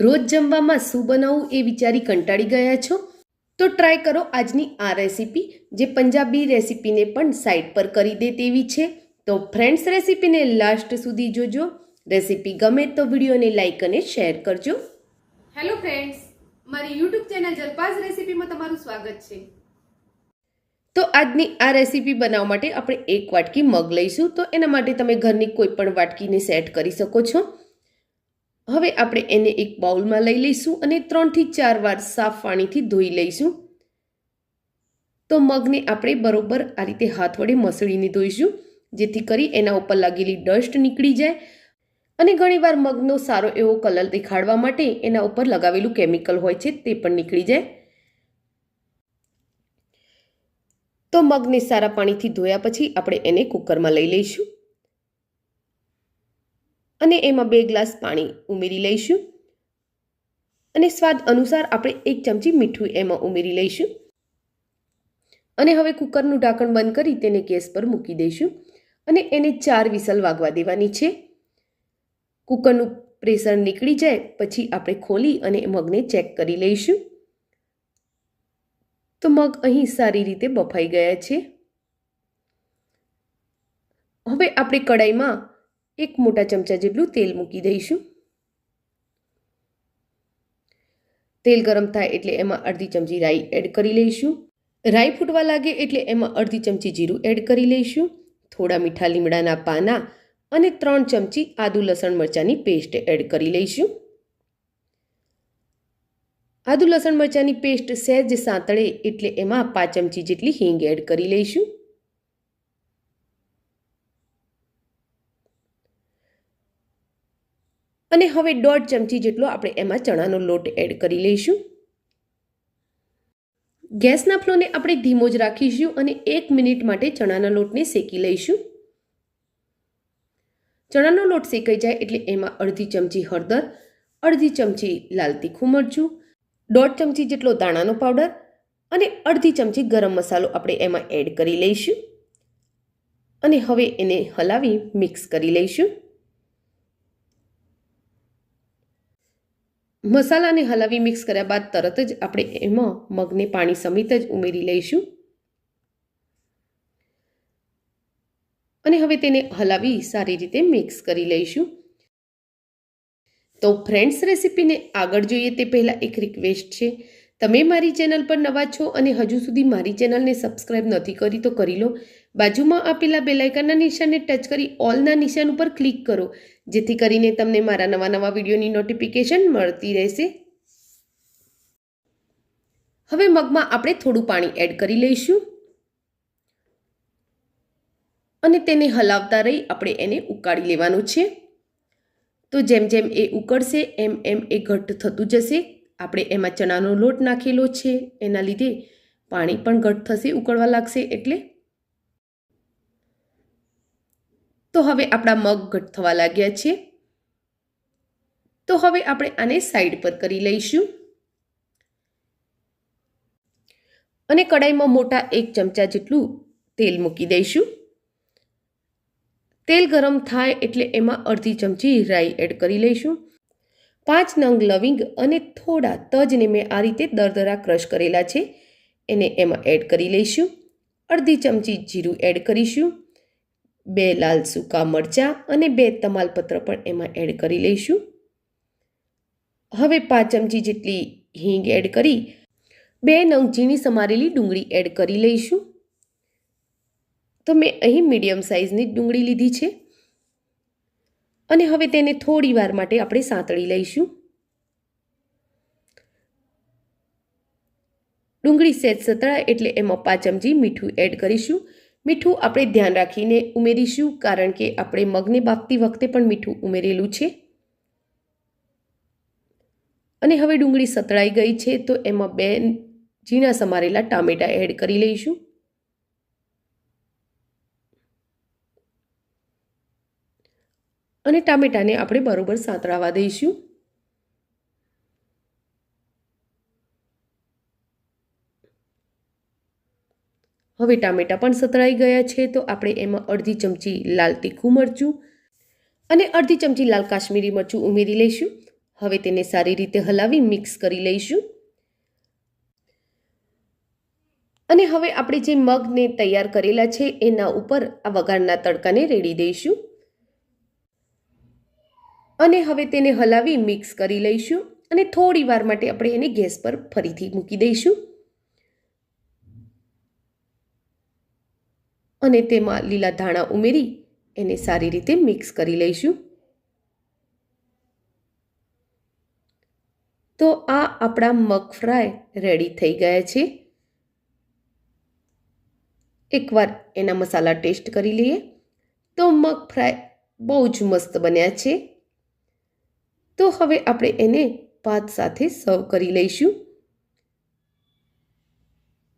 રોજ જમવામાં શું બનાવવું એ વિચારી કંટાળી ગયા છો? તો ટ્રાય કરો આજની આ રેસીપી જે પંજાબી રેસીપીને પણ સાઈડ પર કરી દે તેવી છે. તો ફ્રેન્ડ્સ રેસીપીને લાસ્ટ સુધી જોજો. રેસીપી ગમે તો વિડીયોને લાઇક અને શેર કરજો. હેલો ફ્રેન્ડ્સ મારી યુટ્યુબ ચેનલ જલપાઝ રેસીપીમાં તમારું સ્વાગત છે. તો આજની આ રેસીપી બનાવવા માટે આપણે એક વાટકી મગ લઈશું. તો એના માટે તમે ઘરની કોઈ પણ વાટકીને સેટ કરી શકો છો. હવે આપણે એને એક બાઉલમાં લઈ લઈશું અને ત્રણથી ચાર વાર સાફ પાણીથી ધોઈ લઈશું. તો મગને આપણે બરોબર આ રીતે હાથ વડે મસળીને ધોઈશું, જેથી કરી એના ઉપર લાગેલી ડસ્ટ નીકળી જાય. અને ઘણીવાર મગનો સારો એવો કલર દેખાડવા માટે એના ઉપર લગાવેલું કેમિકલ હોય છે તે પણ નીકળી જાય. તો મગને સારા પાણીથી ધોયા પછી આપણે એને કુકરમાં લઈ લઈશું. અને એમાં બે ગ્લાસ પાણી ઉમેરી લઈશું. અને સ્વાદ અનુસાર આપણે એક ચમચી મીઠું એમાં ઉમેરી લઈશું. અને હવે કુકરનું ઢાંકણ બંધ કરી તેને ગેસ પર મૂકી દઈશું. અને એને ચાર વિસલ વાગવા દેવાની છે. કુકરનું પ્રેશર નીકળી જાય પછી આપણે ખોલી અને મગને ચેક કરી લઈશું. તો મગ અહીં સારી રીતે બફાઈ ગયા છે. હવે આપણે કડાઈમાં એક મોટા ચમચા જેટલું તેલ મૂકી દઈશું. તેલ ગરમ થાય એટલે એમાં અડધી ચમચી રાઈ એડ કરી લઈશું. રાઈ ફૂટવા લાગે એટલે એમાં અડધી ચમચી જીરું એડ કરી લઈશું. થોડા મીઠા લીમડાના પાના અને ત્રણ ચમચી આદુ લસણ મરચાંની પેસ્ટ એડ કરી લઈશું. આદુ લસણ મરચાંની પેસ્ટ સહેજ સાંતળે એટલે એમાં પાંચ ચમચી જેટલી હિંગ એડ કરી લઈશું. અને હવે દોઢ ચમચી જેટલો આપણે એમાં ચણાનો લોટ એડ કરી લઈશું. ગેસના ફ્લોને આપણે ધીમો જ રાખીશું અને એક મિનિટ માટે ચણાના લોટને શેકી લઈશું. ચણાનો લોટ શેકાઈ જાય એટલે એમાં અડધી ચમચી હળદર, અડધી ચમચી લાલ તીખું મરચું, દોઢ ચમચી જેટલો દાણાનો પાવડર અને અડધી ચમચી ગરમ મસાલો આપણે એમાં એડ કરી લઈશું. અને હવે એને હલાવી મિક્સ કરી લઈશું. મસાલાને હલાવી મિક્સ કર્યા બાદ તરત જ આપણે એમાં મગને પાણી સમિત જ ઉમેરી લઈશું. અને હવે તેને હલાવી સારી રીતે મિક્સ કરી લઈશું. તો ફ્રેન્ડ્સ રેસીપીને આગળ જોઈએ તે પહેલાં એક રિક્વેસ્ટ છે. તમે મારી ચેનલ પર નવા છો અને હજુ સુધી મારી ચેનલને સબસ્ક્રાઈબ નથી કરી તો કરી લો. બાજુમાં આપેલા બેલાઇકનના નિશાનને ટચ કરી ઓલના નિશાન ઉપર ક્લિક કરો. જેથી કરીને તમને મારા નવા નવા વિડીયોની નોટિફિકેશન મળતી રહેશે. હવે મગમાં આપણે થોડું પાણી એડ કરી લઈશું. અને તેને હલાવતા રહી આપણે એને ઉકાળી લેવાનું છે. તો જેમ જેમ એ ઉકળશે, એમ એમ એ ઘટ્ટ થતું જશે. આપણે એમાં ચણાનો લોટ નાખેલો છે. એના લીધે પાણી પણ ઘટ્ટ થશે, ઉકળવા લાગશે એટલે તો હવે આપણા મગ ઘટ થવા લાગ્યા છે. તો હવે આપણે આને સાઈડ પર કરી લઈશું. અને કડાઈમાં મોટા એક ચમચા જેટલું તેલ મૂકી દઈશું. તેલ ગરમ થાય એટલે એમાં અડધી ચમચી રાઈ એડ કરી લઈશું. પાંચ નંગ લવિંગ અને થોડા તજને મેં આ રીતે દરદરા ક્રશ કરેલા છે. એને એમાં એડ કરી લઈશું. અડધી ચમચી જીરું એડ કરીશું. બે લાલ સૂકા મરચાં અને બે તમાલપત્ર પણ એમાં એડ કરી લઈશું. હવે પાંચ ચમચી જેટલી હિંગ એડ કરી, બે નંગ ઝીણી સમારેલી ડુંગળી એડ કરી લઈશું. તો મેં અહીં મીડિયમ સાઇઝની ડુંગળી લીધી છે. અને હવે તેને થોડી વાર માટે આપણે સાંતળી લઈશું. ડુંગળી સેજ સતળા એટલે એમાં પાંચ ચમચી મીઠું એડ કરીશું. મીઠું આપણે ધ્યાન રાખીને ઉમેરીશું કારણ કે આપણે મગને બાફતી વખતે પણ મીઠું ઉમેરેલું છે. અને હવે ડુંગળી સતળાઈ ગઈ છે તો એમાં બે ઝીણા સમારેલા ટામેટાં એડ કરી લઈશું. અને ટામેટાને આપણે બરોબર સાંતળાવા દઈશું. હવે ટામેટાં પણ સતળાઈ ગયા છે તો આપણે એમાં અડધી ચમચી લાલ તીખું મરચું અને અડધી ચમચી લાલ કાશ્મીરી મરચું ઉમેરી લઈશું. હવે તેને સારી રીતે હલાવી મિક્સ કરી લઈશું. અને હવે આપણે જે મગને તૈયાર કરેલા છે એના ઉપર આ વઘારના તડકાને રેડી દઈશું. અને હવે તેને હલાવી મિક્સ કરી લઈશું અને થોડી વાર માટે આપણે એને ગેસ પર ફરીથી મૂકી દઈશું. અને તેમાં લીલા ધાણા ઉમેરી એને સારી રીતે મિક્સ કરી લઈશું. તો આ આપણા મગફ્રાય રેડી થઈ ગયા છે. એકવાર એના મસાલા ટેસ્ટ કરી લઈએ. તો મગફ્રાય બહુ જ મસ્ત બન્યા છે. તો હવે આપણે એને ભાત સાથે સર્વ કરી લઈશું.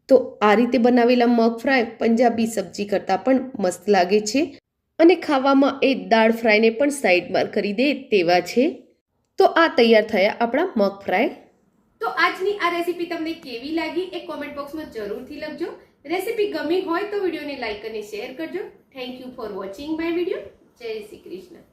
તો આ રીતે બનાવેલા મગ ફ્રાય પંજાબી સબ્જી કરતાં પણ મસ્ત લાગે છે અને ખાવામાં એ દાળ ફ્રાયને પણ સાઈડમાં કરી દે તેવા છે. તો આ તૈયાર થયા આપણા મગ ફ્રાય. તો આજની આ રેસીપી તમને કેવી લાગી એ કોમેન્ટ બોક્સમાં જરૂરથી લખજો. રેસીપી ગમી હોય તો વિડીયોને લાઇક અને શેર કરજો. Thank you for watching my video જય શ્રી કૃષ્ણ.